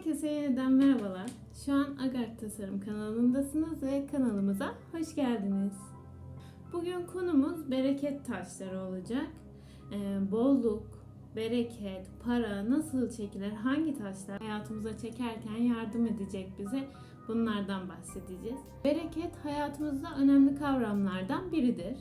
Herkese yeniden merhabalar. Şu an Agar Tasarım kanalındasınız ve kanalımıza hoş geldiniz. Bugün konumuz bereket taşları olacak. Ee, bolluk, bereket, para nasıl çekilir, hangi taşlar hayatımıza çekerken yardım edecek bize bunlardan bahsedeceğiz. Bereket hayatımızda önemli kavramlardan biridir.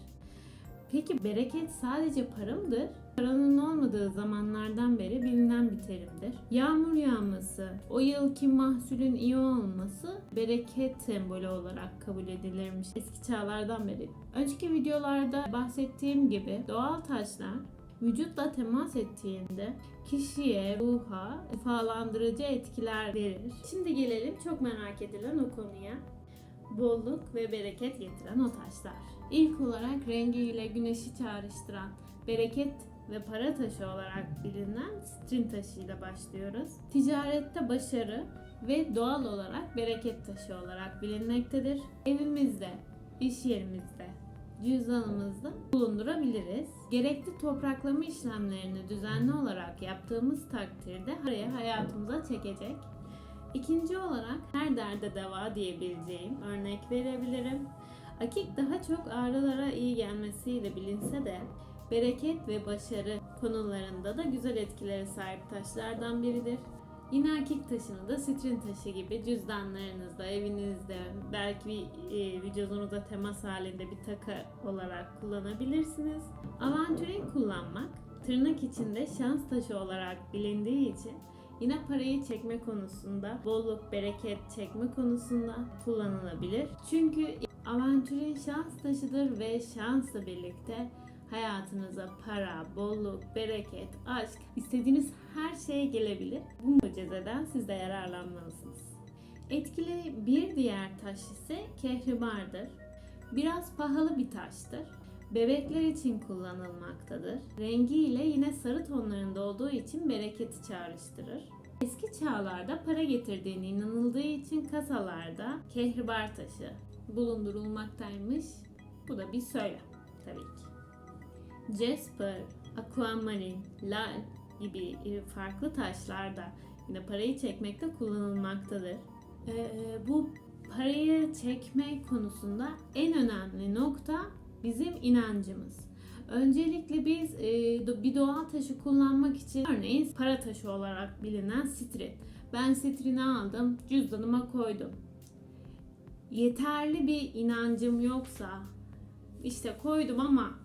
Peki bereket sadece para mıdır? Paranın olmadığı zamanlardan beri bilinen bir terimdir. Yağmur yağması, o yılki mahsulün iyi olması bereket sembolü olarak kabul edilirmiş eski çağlardan beri. Önceki videolarda bahsettiğim gibi doğal taşlar vücutla temas ettiğinde kişiye, ruha şifalandırıcı etkiler verir. Şimdi gelelim çok merak edilen o konuya bolluk ve bereket getiren o taşlar. İlk olarak rengiyle güneşi çağrıştıran bereket ve para taşı olarak bilinen sitrin taşıyla başlıyoruz. Ticarette başarı ve doğal olarak bereket taşı olarak bilinmektedir. Evimizde, iş yerimizde, cüzdanımızda bulundurabiliriz. Gerekli topraklama işlemlerini düzenli olarak yaptığımız takdirde parayı hayatımıza çekecek. İkinci olarak her derde deva diyebileceğim örnek verebilirim. Akik daha çok ağrılara iyi gelmesiyle bilinse de bereket ve başarı konularında da güzel etkilere sahip taşlardan biridir. Yine akik taşını da sitrin taşı gibi cüzdanlarınızda, evinizde, belki e, vücudunuza temas halinde bir takı olarak kullanabilirsiniz. Avanturin kullanmak tırnak içinde şans taşı olarak bilindiği için Yine parayı çekme konusunda, bolluk, bereket çekme konusunda kullanılabilir. Çünkü avantürün şans taşıdır ve şansla birlikte hayatınıza para, bolluk, bereket, aşk, istediğiniz her şey gelebilir. Bu mucizeden siz de yararlanmalısınız. Etkili bir diğer taş ise kehribardır. Biraz pahalı bir taştır. Bebekler için kullanılmaktadır. Rengiyle yine sarı tonlarında olduğu için bereketi çağrıştırır. Eski çağlarda para getirdiğine inanıldığı için kasalarda kehribar taşı bulundurulmaktaymış. Bu da bir söylem tabii ki. Jasper, aquamarine, lal gibi farklı taşlar da yine parayı çekmekte kullanılmaktadır. Ee, bu parayı çekme konusunda en önemli nokta bizim inancımız. Öncelikle biz e, bir doğal taşı kullanmak için örneğin para taşı olarak bilinen sitrin. Ben sitrini aldım, cüzdanıma koydum. Yeterli bir inancım yoksa işte koydum ama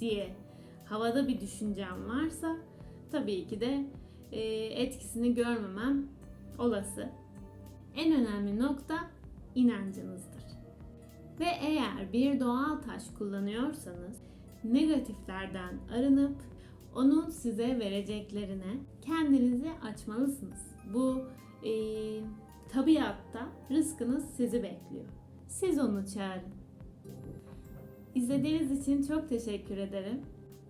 diye havada bir düşüncem varsa tabii ki de e, etkisini görmemem olası. En önemli nokta inancınızdır. Ve eğer bir doğal taş kullanıyorsanız negatiflerden arınıp onun size vereceklerine kendinizi açmalısınız. Bu e, tabiatta rızkınız sizi bekliyor. Siz onu çağırın. İzlediğiniz için çok teşekkür ederim.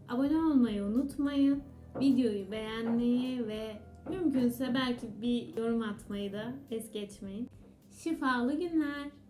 Abone olmayı unutmayın. Videoyu beğenmeyi ve mümkünse belki bir yorum atmayı da es geçmeyin. Şifalı günler.